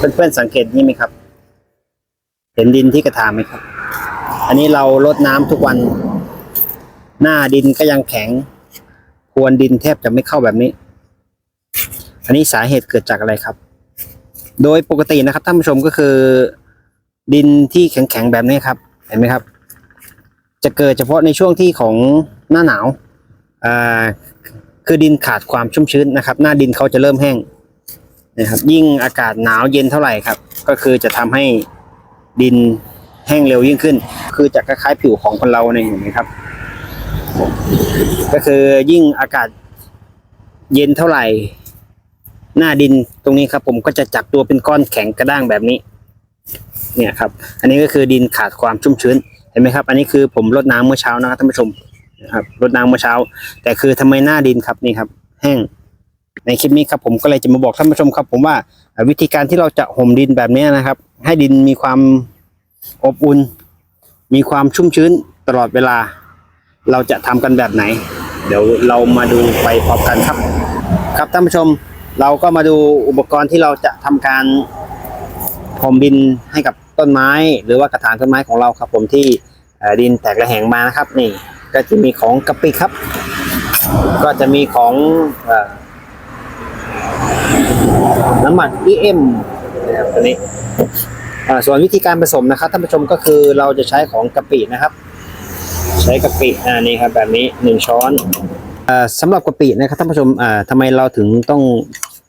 เพื่อนๆสังเกตนี่ไหมครับ เห็นดินที่กระถางไหมครับ อันนี้เราลดน้ำทุกวัน หน้าดินก็ยังแข็ง พวนดินแทบจะไม่เข้าแบบนี้ อันนี้สาเหตุเกิดจากอะไรครับ โดยปกตินะครับท่านผู้ชมก็คือ ดินที่แข็งๆแบบนี้ครับ เห็นไหมครับ จะเกิดเฉพาะในช่วงที่ของหน้าหนาวอ่าคือดินขาดความชุ่มชื้นนะครับ หน้าดินเขาจะเริ่มแห้ง นะครับ ยิ่งอากาศหนาวเย็นเท่าไหร่ครับ ก็คือจะทำให้ดินแห้งเร็วยิ่งขึ้น คือจะคล้ายๆผิวของคนเราเนี่ยเห็นไหมครับ ก็คือยิ่งอากาศเย็นเท่าไหร่ หน้าดินตรงนี้ครับ ผมก็จะจับตัวเป็นก้อนแข็งกระด้างแบบนี้ เนี่ยครับ อันนี้ก็คือดินขาดความชุ่มชื้นเห็นไหมครับ อันนี้คือผมรดน้ำเมื่อเช้านะครับท่านผู้ชมนะครับรดน้ำเมื่อเช้า แต่คือทำไมหน้าดินครับนี่ครับ แห้ง ในคลิปนี้ครับผมก็เลยจะมาบอกท่านผู้ชมครับ ผมว่าวิธีการที่เราจะห่มดินแบบนี้นะครับ ให้ดินมีความอบอุ่น มีความชุ่มชื้นตลอดเวลา เราจะทำกันแบบไหน เดี๋ยวเรามาดูไปพร้อมกันครับ ครับท่านผู้ชมเราก็มาดูอุปกรณ์ที่เราจะทำการห่มดินให้กับต้นไม้ หรือว่ากระถางต้นไม้ของเราครับ ผมที่ดินแตกระแหงมานะครับ นี่ก็จะมีของกะปิครับ ก็จะมีของ น้ำมัน EM นะครับตัวนี้อ่าส่วนวิธีการผสมนะครับท่านผู้ชมก็คือเราจะใช้ของกะปินะครับ ใช้กะปิอ่านี่ครับแบบนี้หนึ่งช้อนอ่าสำหรับกะปินะครับท่านผู้ชมอ่าทำไมเราถึงต้อง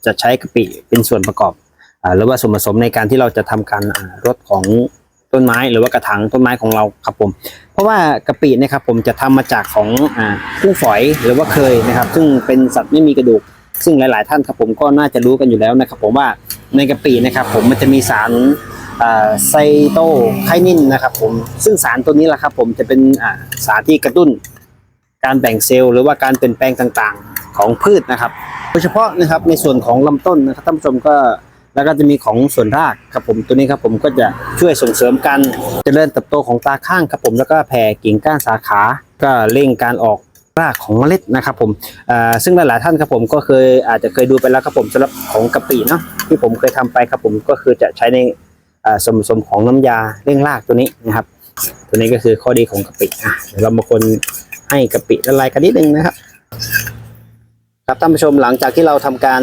จะใช้กะปิเป็นส่วนประกอบอ่าหรือว่าส่วนผสมในการที่เราจะทำการรดของต้นไม้หรือว่ากระถางต้นไม้ของเราครับผม เพราะว่ากะปินะครับผมจะทำมาจากของอ่ากุ้งฝอยหรือว่าเคยนะครับ ซึ่งเป็นสัตว์ไม่มีกระดูก ซึ่งหลาย ๆ ท่านครับผมก็น่าจะรู้กันอยู่แล้วนะครับ ผมว่าในกะปินะครับ ผมมันจะมีสารไซโตไคนินนะครับผมซึ่งสารตัวนี้แหละครับ ผมจะเป็นสารที่กระตุ้น การแบ่งเซลล์หรือว่าการเปลี่ยนแปลงต่างๆของพืชนะครับ โดยเฉพาะนะครับในส่วนของลำต้นนะครับท่านผู้ชมก็แล้วก็จะมีของส่วนรากครับผมตัวนี้ครับผมก็จะช่วยส่งเสริมการเจริญเติบโตของตาข้างครับผมแล้วก็แผ่กิ่งก้านสาขา ก็เร่งการออก รากของเมล็ดนะครับผมซึ่งหลายๆท่านครับผมก็เคยอาจจะเคยดูไปแล้วครับผมสำหรับของกะปิเนาะที่ผมเคยทำไปครับผมก็คือจะใช้ในส่วนผสมของน้ำยาเร่งรากตัวนี้นะครับ ตัวนี้ก็คือข้อดีของกะปิอะเดี๋ยวเรามาคนให้กะปิละลายกันนิดนึงนะครับ ครับท่านผู้ชมหลังจากที่เราทำการ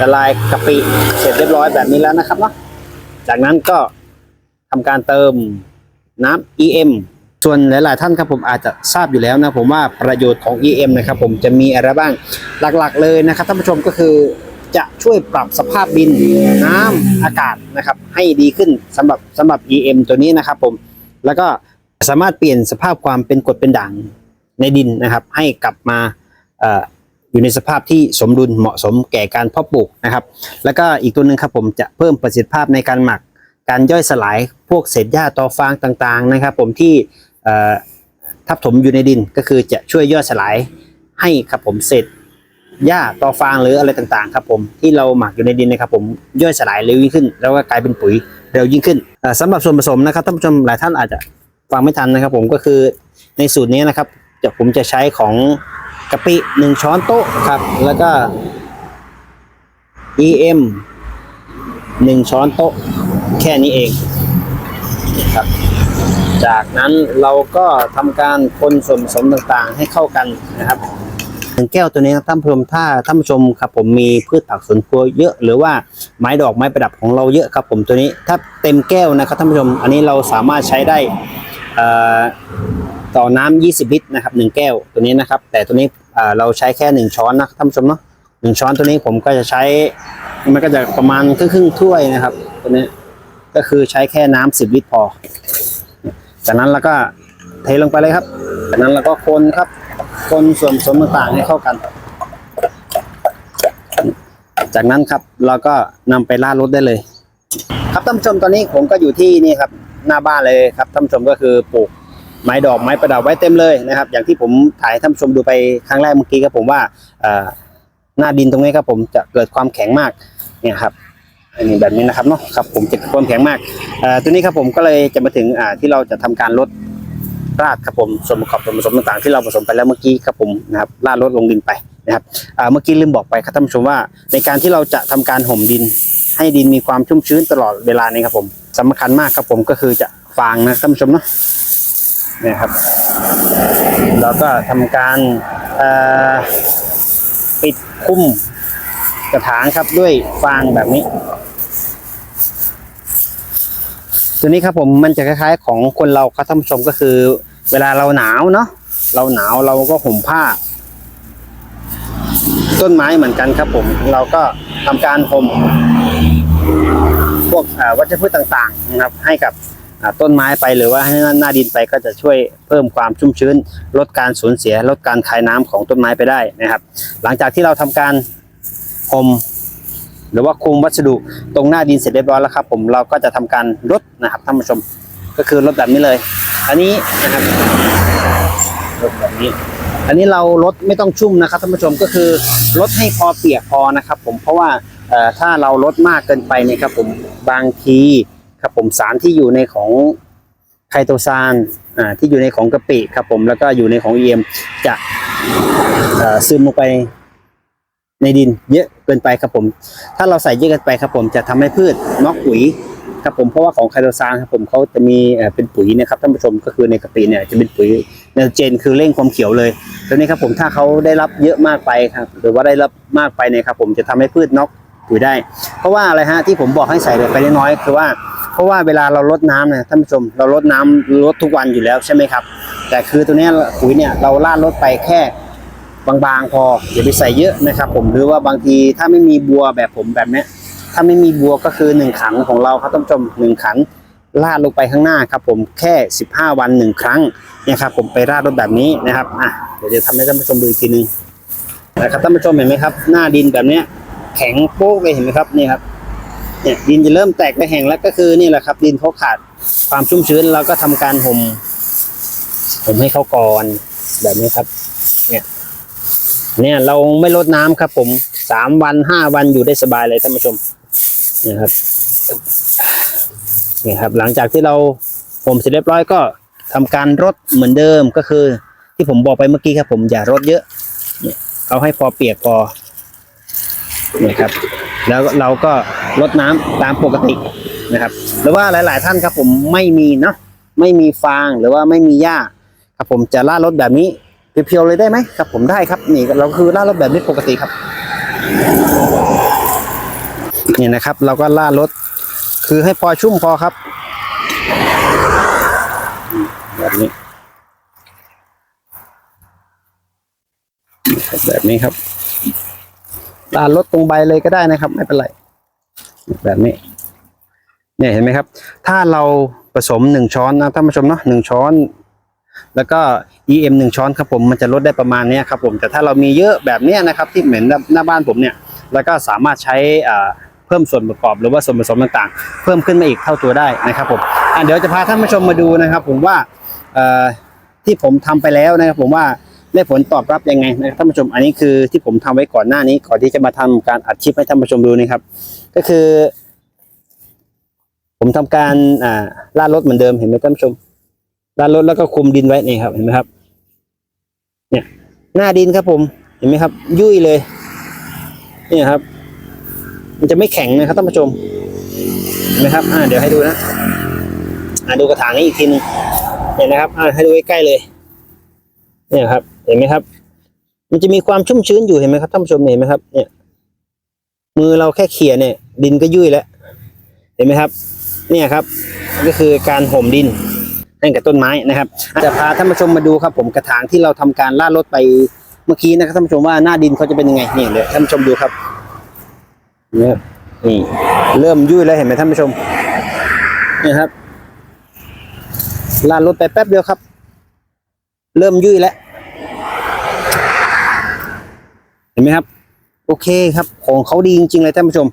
ละลายกะปิเสร็จเรียบร้อยแบบนี้แล้วนะครับเนาะจากนั้นก็ทำการเติมน้ำ EM ส่วนหลาย ๆ ท่านครับผมอาจจะทราบอยู่แล้วนะผมว่าประโยชน์ของ EM นะครับผมจะมีอะไรบ้างหลัก ๆ เลยนะครับท่านผู้ชมก็คือจะช่วยปรับสภาพดินน้ำอากาศนะครับให้ดีขึ้นสำหรับสำหรับ EM ตัวนี้นะครับผมแล้วก็สามารถเปลี่ยนสภาพความเป็นกรดเป็นด่างในดินนะครับ ให้กลับมาอยู่ในสภาพที่สมดุลเหมาะสมแก่การเพาะปลูกนะครับ แล้วก็อีกตัวหนึ่งครับผมจะเพิ่มประสิทธิภาพในการหมัก การย่อยสลายพวกเศษหญ้าตอฟางต่าง ๆ นะครับ ผมที่ ทับถมอยู่ในดินก็คือจะช่วยย่อยสลายให้ครับผมเศษหญ้าตอฟางหรืออะไรต่างๆครับผมที่เราหมักอยู่ในดินนะครับผมย่อยสลายเร็วยิ่งขึ้น แล้วก็กลายเป็นปุ๋ยเร็วยิ่งขึ้นเอ่อสำหรับส่วนผสมนะครับท่านผู้ชมหลายท่านอาจจะฟังไม่ทันนะครับ ผมก็คือในสูตรนี้นะครับจะผมจะใช้ของกะปิหนึ่งช้อนโต๊ะครับ แล้วก็ EM หนึ่งช้อนโต๊ะแค่นี้เองครับ จากนั้นเราก็ทำการคนส่วนผสมต่างๆ ให้เข้ากันนะครับหนึ่งแก้วตัวนี้ครับท่านผู้ชมถ้าท่านผู้ชมครับผมมีพืชผักสวนครัวเยอะหรือว่าไม้ดอกไม้ประดับของเราเยอะครับผมตัวนี้ถ้าเต็มแก้วนะครับท่านผู้ชมอันนี้เราสามารถใช้ได้ต่อน้ำ20 ลิตรนะครับหนึ่งแก้วตัวนี้นะครับ แต่ตัวนี้เราใช้แค่หนึ่งช้อนนะท่านผู้ชมเนาะหนึ่งช้อนตัวนี้ผมก็จะใช้มันก็จะประมาณครึ่งครึ่งถ้วยนะครับตัวนี้ก็คือใช้แค่น้ำ10 ลิตรพอ จากนั้นเราก็เทลงไปเลยครับ จากนั้นเราก็คนครับ คนส่วนผสมต่างๆให้เข้ากัน จากนั้นครับเราก็นำไปราดรถได้เลย ครับท่านผู้ชมตอนนี้ผมก็อยู่ที่นี่ครับหน้าบ้านเลยครับท่านผู้ชมก็คือปลูกไม้ดอกไม้ประดับไว้เต็มเลยนะครับ อย่างที่ผมถ่ายท่านผู้ชมดูไปครั้งแรกเมื่อกี้ครับผมว่าหน้าดินตรงนี้ครับผมจะเกิดความแข็งมากเนี่ยครับ อันนี้แบบนี้นะครับเนาะครับผมจะเกิดความแข็งมากอ่อตัวนี้ครับผมก็เลยจะมาถึงอ่าที่เราจะทำการลดราดครับผมส่วนประกอบส่วนผสมต่างๆที่เราผสมไปแล้วเมื่อกี้ครับผมนะครับราดลดลงดินไปนะครับอ่าเมื่อกี้ลืมบอกไปครับท่านผู้ชมว่า ในการที่เราจะทำการห่มดิน ให้ดินมีความชุ่มชื้นตลอดเวลานี้ครับผมสำคัญมากครับผมก็คือจะฟางนะท่านผู้ชมเนาะเนี่ยครับแล้วก็ทำการอ่อปิดคุ้มกระถางครับด้วยฟางแบบนี้ ตัวนี้ครับผมมันจะคล้ายๆ ของคนเราครับท่านผู้ชมก็คือ เวลาเราหนาวเนาะเราหนาวเราก็ห่มผ้า ต้นไม้เหมือนกันครับผม เราก็ทำการห่มพวกวัชพืชต่างๆนะครับ ให้กับต้นไม้ไปหรือว่าให้หน้าดินไปก็จะช่วยเพิ่มความชุ่มชื้น ลดการสูญเสีย ลดการคายน้ำของต้นไม้ไปได้นะครับ หลังจากที่เราทำการห่ม หรือว่าคุมวัสดุตรงหน้าดินเสร็จเรียบร้อยแล้วครับ ผมเราก็จะทำการลดนะครับท่านผู้ชมก็คือลดแบบนี้เลย อันนี้นะครับลดแบบนี้ อันนี้เราลดไม่ต้องชุ่มนะครับท่านผู้ชมก็คือลดให้พอเปียกพอนะครับ ผมเพราะว่าถ้าเราลดมากเกินไปเนี่ยครับผมบางทีครับผมสารที่อยู่ในของไคโตซานที่อยู่ในของกะปิครับผมแล้วก็อยู่ในของเอ็มจะซึมลงไป ในดินเยอะเกินไปครับผม ถ้าเราใส่เยอะเกินไปครับผมจะทำให้พืชนอกปุ๋ยครับผมเพราะว่าของไคโตซานครับผมเขาจะมีเป็นปุ๋ยนะครับท่านผู้ชมก็คือในกะปิเนี่ยจะเป็นปุ๋ยไนโตรเจนคือเร่งความเขียวเลยตัวนี้ครับผมถ้าเขาได้รับเยอะมากไปครับหรือว่าได้รับมากไปเนี่ยครับผมจะทำให้พืชนอกปุ๋ยได้ เพราะว่าอะไรฮะที่ผมบอกให้ใส่ไปน้อยๆคือว่า เพราะว่าเวลาเราลดน้ำเนี่ยท่านผู้ชมเราลดน้ำลดทุกวันอยู่แล้วใช่ไหมครับ แต่คือตัวนี้ปุ๋ยเนี่ยเราลาดลดไปแค่ บางๆพออย่าไปใส่เยอะนะครับ ผมหรือว่าบางทีถ้าไม่มีบัวแบบผมแบบนี้ถ้าไม่มีบัวก็คือหนึ่งขันของเราครับท่านผู้ชมหนึ่งขันลาดลงไปข้างหน้าครับผมแค่ 15 วันหนึ่งครั้งนี่ครับผมไปราดรถแบบนี้นะครับอะเดี๋ยวจะทำให้ท่านผู้ชมดูอีกทีหนึงนะครับท่านผู้ชมเห็นไหมครับ หน้าดินแบบนี้แข็งโป๊กเลยเห็นไหมครับนี่ครับเนี่ยดินจะเริ่มแตกและแห้งแล้วก็คือนี่แหละครับ ดินเขาขาดความชุ่มชื้นเราก็ทำการห่มห่มให้เขาก่อนแบบนี้ครับ เนี่ย เนี่ยเราไม่ลดน้ำครับผมสามวันห้าวันอยู่ได้สบายเลยท่านผู้ชมเนี่ยครับเนี่ยครับ หลังจากที่เราผมเสร็จเรียบร้อยก็ทำการรดเหมือนเดิมก็คือ ที่ผมบอกไปเมื่อกี้ครับ ผมอย่ารดเยอะเนี่ยเอาให้พอเปียกพอเนี่ยครับ แล้วเราก็ลดน้ำตามปกตินะครับ หรือว่าหลาย ๆ ท่านครับผมไม่มีเนาะไม่มีฟางหรือว่าไม่มีหญ้าครับผมจะล่าดรถแบบนี้ เพียวๆเลยได้ไหมครับ ผมได้ครับนี่เราคือล่ารถแบบนี้ปกติครับนี่นะครับ เราก็ล่ารถคือให้พอชุ่มพอครับ แบบนี้ แบบนี้ครับล่ารถตรงใบเลยก็ได้นะครับ ไม่เป็นไรแบบนี้เนี่ยเห็นไหมครับ ถ้าเราผสมหนึ่งช้อนนะท่านผู้ชมเนาะหนึ่งช้อน แล้วก็ EM หนึ่งช้อนครับผมมันจะลดได้ประมาณนี้ครับผมแต่ถ้าเรามีเยอะแบบนี้นะครับที่เหมือนหน้าบ้านผมเนี่ยแล้วก็สามารถใช้เพิ่มส่วนประกอบหรือว่าส่วนผสมต่างๆ เพิ่มขึ้นมาอีกเท่าตัวได้นะครับผมเดี๋ยวจะพาท่านผู้ชมมาดูนะครับ ผมว่าที่ผมทำไปแล้วนะครับ ผมว่าได้ผลตอบรับยังไงนะครับท่านผู้ชมอันนี้คือที่ผมทำไว้ก่อนหน้านี้ก่อนที่จะมาทำการอัดคลิปให้ท่านผู้ชมดูนี่ครับ ก็คือ ผมทำการอ่าลาดรถเหมือนเดิมเห็นไหมท่านผู้ชมด้านรถแล้วก็คุมดินไว้นี่ครับเห็นไหมครับ เนี่ย หน้าดินครับผม เห็นไหมครับ ยุ่ยเลยนี่ครับ มันจะไม่แข็งนะครับท่านผู้ชม เห็นไหมครับ อ่า เดี๋ยวให้ดูนะ อ่าดูกระถางนี้อีกทีหนึงเห็นนะครับ อ่าให้ดูใกล้ๆเลย เนี่ยครับ เห็นไหมครับ มันจะมีความชุ่มชื้นอยู่เห็นไหมครับท่านผู้ชมเห็นไหมครับ เนี่ย มือเราแค่เขี่ยเนี่ย ดินก็ยุ่ยแล้ว เห็นไหมครับ เนี่ยครับ ก็คือการห่มดิน ให้กับต้นไม้นะครับจะพาท่านผู้ชมมาดูครับผมกระถางที่เราทำการล่าดรถไปเมื่อกี้นะครับท่านผู้ชมว่าหน้าดินเขาจะเป็นยังไงนี่เดี๋ยวท่านผู้ชมดูครับเนี่ยนี่เริ่มยุ่ยแล้วเห็นไหมท่านผู้ชมนี่ครับล่าดรถไปแป๊บเดียวครับ เริ่มยุ่ยแล้วเห็นไหมครับ โอเคครับ ของเขาดีจริงๆเลยท่านผู้ชม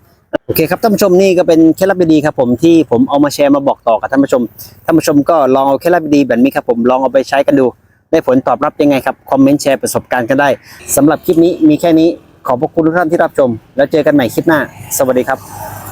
โอเคครับท่านผู้ชมนี่ก็เป็นเคล็ดลับดีๆครับผมที่ผมเอามาแชร์มาบอกต่อกับท่านผู้ชมท่านผู้ชมก็ลองเอาเคล็ดลับดีๆแบบนี้ครับผมลองเอาไปใช้กันดู ได้ผลตอบรับยังไงครับคอมเมนต์แชร์ประสบการณ์กันได้สำหรับคลิปนี้มีแค่นี้ขอบพระคุณทุกท่านที่รับชม แล้วเจอกันใหม่คลิปหน้า สวัสดีครับ